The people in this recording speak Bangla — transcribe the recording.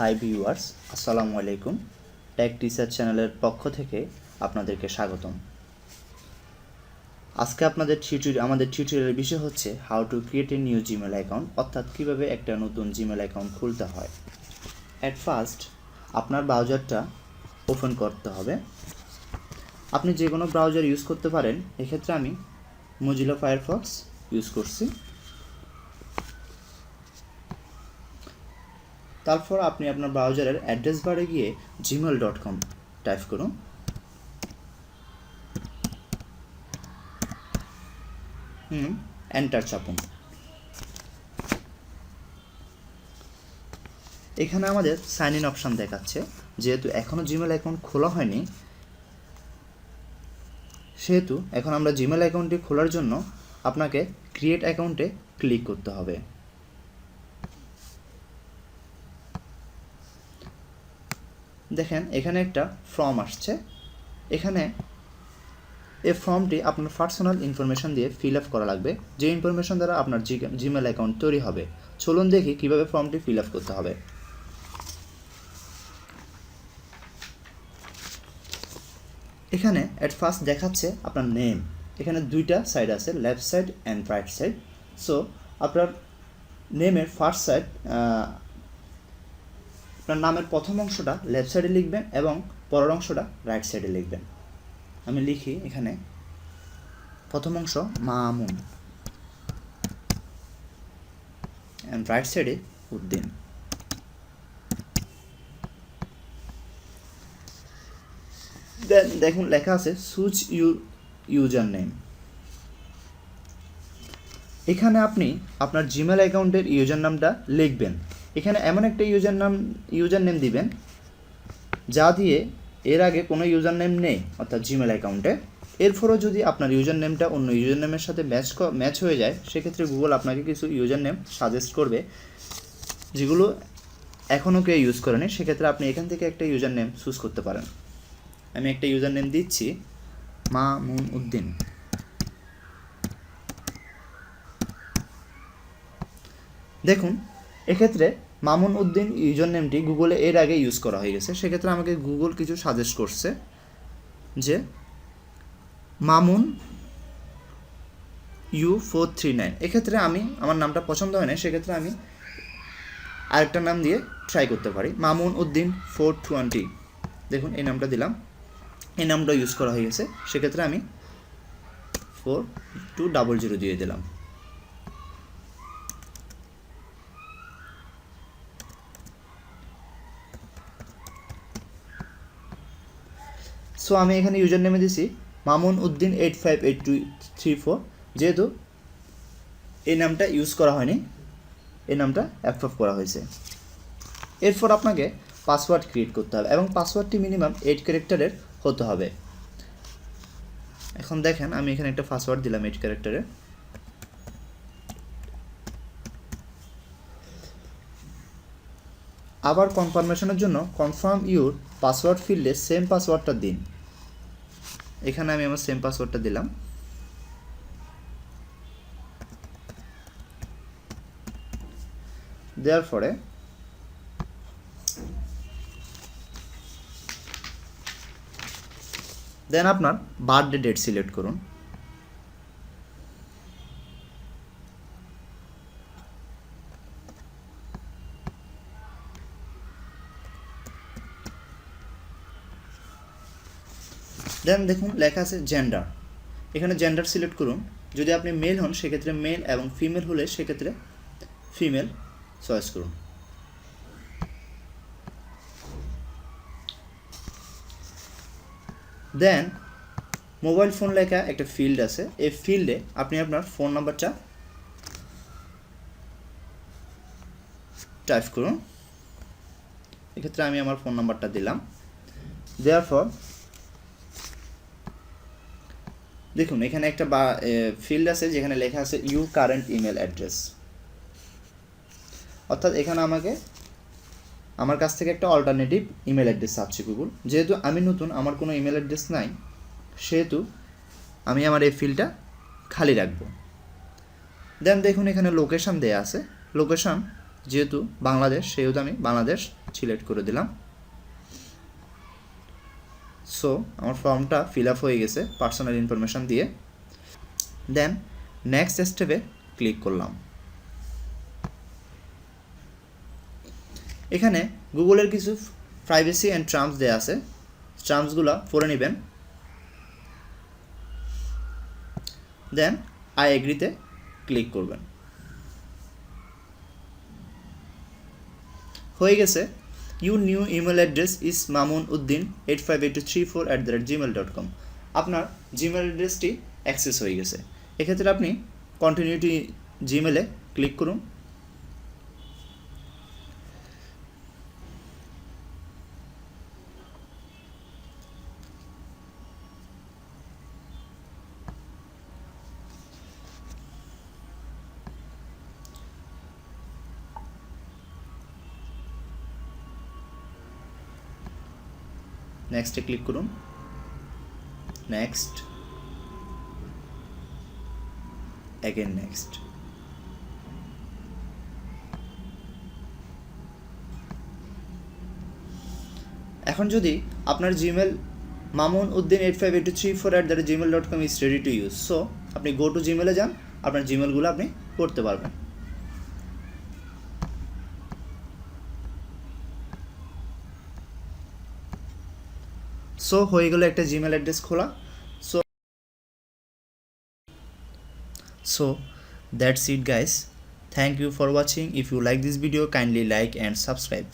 হাই ভিউয়ার্স আসসালামু আলাইকুম। টেক টিচার চ্যানেলের পক্ষ থেকে আপনাদেরকে স্বাগতম। আজকে আপনাদের টিউটোরি আমাদের টিউটোরিয়ালের বিষয় হচ্ছে how to create a new Gmail account অর্থাৎ কীভাবে একটা নতুন জিমেল অ্যাকাউন্ট খুলতে হয়। অ্যাট ফার্স্ট আপনার ব্রাউজারটা ওপেন করতে হবে। আপনি যে কোনো ব্রাউজার ইউজ করতে পারেন, এক্ষেত্রে আমি মজিলা ফায়ারফক্স ইউজ করছি। তারপর আপনি আপনার ব্রাউজারের অ্যাড্রেস বারে গিয়ে জিমেল ডট কম টাইপ করুন। হুম এন্টার চাপুন। এখানে আমাদের সাইন ইন অপশান দেখাচ্ছে। যেহেতু এখনও জিমেল অ্যাকাউন্ট খোলা হয়নি, সেহেতু এখন আমরা জিমেল অ্যাকাউন্টটি খোলার জন্য আপনাকে ক্রিয়েট অ্যাকাউন্টে ক্লিক করতে হবে। দেখেন, এখানে একটা ফর্ম আসছে। এখানে এই ফর্মটি আপনার পার্সোনাল ইনফরমেশন দিয়ে ফিল আপ করা লাগবে। যে ইনফরমেশন দ্বারা আপনার জিমেল অ্যাকাউন্ট তৈরি হবে, চলুন দেখি কীভাবে ফর্মটি ফিল আপ করতে হবে। এখানে অ্যাট ফার্স্ট দেখাচ্ছে আপনার নেম এখানে দুইটা সাইড আছে left side and right side so আপনার নেমের ফার্স্ট সাইড আপনার নামের প্রথম অংশটা লেফট সাইডে লিখবেন এবং পরের অংশটা রাইট সাইডে লিখবেন। আমি লিখি এখানে প্রথম অংশ মামুন। অ্যান্ড রাইট সাইডে উদ্দিন। দেন দেখুন লেখা আছে সুচ ইউর ইউজার নেম এখানে আপনি আপনার জিমেল অ্যাকাউন্টের ইউজার নামটা লিখবেন। এখানে এমন একটা ইউজার নাম ইউজার নেম দিবেন, যা দিয়ে এর আগে কোনো ইউজার নেম নেই, অর্থাৎ জিমেল অ্যাকাউন্টে। এরপরও যদি আপনার ইউজার নেমটা অন্য ইউজার নেমের সাথে ম্যাচ ম্যাচ হয়ে যায়, সেক্ষেত্রে গুগল আপনাকে কিছু ইউজার নেম সাজেস্ট করবে, যেগুলো এখনও কেউ ইউজ করেনি, সেক্ষেত্রে আপনি এখান থেকে একটা ইউজার নেম চুজ করতে পারেন। আমি একটা ইউজার নেম দিচ্ছি, মা মুন উদ্দিন। দেখুন, এক্ষেত্রে মামুন উদ্দিন ইউজার নেমটি গুগলে এর আগে ইউজ করা হয়ে গেছে। সেক্ষেত্রে আমাকে গুগল কিছু সাজেস্ট করছে যে Mamun U four three nine. এক্ষেত্রে আমি, আমার নামটা পছন্দ হয় না সেক্ষেত্রে আমি আরেকটা নাম দিয়ে ট্রাই করতে পারি। মামুন উদ্দিন ফোর টোয়েন্টি দেখুন, এই নামটা দিলাম। এই নামটা ইউজ করা হয়ে গেছে। সেক্ষেত্রে আমি ফোর টু ডাবল জিরো দিয়ে দিলাম। সো আমি এখানে ইউজার নেমে দিছি Mamun Uddin eight five eight two three four যেহেতু এই নামটা ইউজ করা হয়নি, এই নামটা অ্যাপ্রুভ করা হয়েছে। এরপর আপনাকে পাসওয়ার্ড ক্রিয়েট করতে হবে এবং পাসওয়ার্ডটি মিনিমাম এইট ক্যারেক্টারের হতে হবে। এখন দেখেন, আমি এখানে একটা পাসওয়ার্ড দিলাম এইট ক্যারেক্টারের আবার কনফার্মেশনের জন্য কনফার্ম ইউর পাসওয়ার্ড ফিল্ডে সেম পাসওয়ার্ডটা দিন। এখানে আমি আমার সেম পাসওয়ার্ডটা দিলাম। দেওয়ার পরে দেন আপনার বার্থডে ডেট সিলেক্ট করুন। দেন দেখুন, লেখা আছে জেন্ডার এখানে জেন্ডার সিলেক্ট করুন। যদি আপনি মেল হন, সেক্ষেত্রে মেল এবং ফিমেল হলে সেক্ষেত্রে ফিমেল চয়েস করুন। দেন মোবাইল ফোন লেখা একটা ফিল্ড আছে। এই ফিল্ডে আপনি আপনার ফোন নাম্বারটা টাইপ করুন। এক্ষেত্রে আমি আমার ফোন নাম্বারটা দিলাম। দেওয়ার পর দেখুন, এখানে একটা বা ফিল্ড আছে যেখানে লেখা আছে ইউ কারেন্ট ইমেল অ্যাড্রেস অর্থাৎ এখানে আমাকে, আমার কাছ থেকে একটা অল্টারনেটিভ ইমেল অ্যাড্রেস চাচ্ছে গুগল যেহেতু আমি নতুন, আমার কোনো ইমেল অ্যাড্রেস নাই, সেহেতু আমি আমার এই ফিল্ডটা খালি রাখব। দেন দেখুন, এখানে লোকেশান দেয়া আছে। লোকেশান যেহেতু বাংলাদেশ, সেহেতু আমি বাংলাদেশ সিলেক্ট করে দিলাম। সো আমার ফর্মটা ফিল আপ হয়ে গেছে পার্সোনাল ইনফরমেশান দিয়ে। দেন নেক্সট স্টেপে ক্লিক করলাম। এখানে গুগলের কিছু প্রাইভেসি অ্যান্ড টার্মস দেওয়া আছে। টার্মসগুলো পড়ে নেবেন। দেন আই এগ্রিতে ক্লিক করবেন। হয়ে গেছে you new email address is Mamun Uddin eight five eight two three four at the rate Gmail dot com আপনার জিমেল অ্যাড্রেসটি অ্যাক্সেস হয়ে গেছে। এক্ষেত্রে আপনি কন্টিনিউটি জিমেলে ক্লিক করুন। নেক্সটে ক্লিক করুন। নেক্সট অ্যাগেন নেক্সট এখন যদি আপনার Gmail Mamun Uddin eight five eight three four at the Gmail dot com is ready to use so আপনি গো টু জিমেলে যান, আপনার জিমেলগুলো আপনি করতে পারবেন। সো হয়ে গেল একটা জিমেল অ্যাড্রেস খোলা। So so that's it guys thank you for watching if you like this video kindly like and subscribe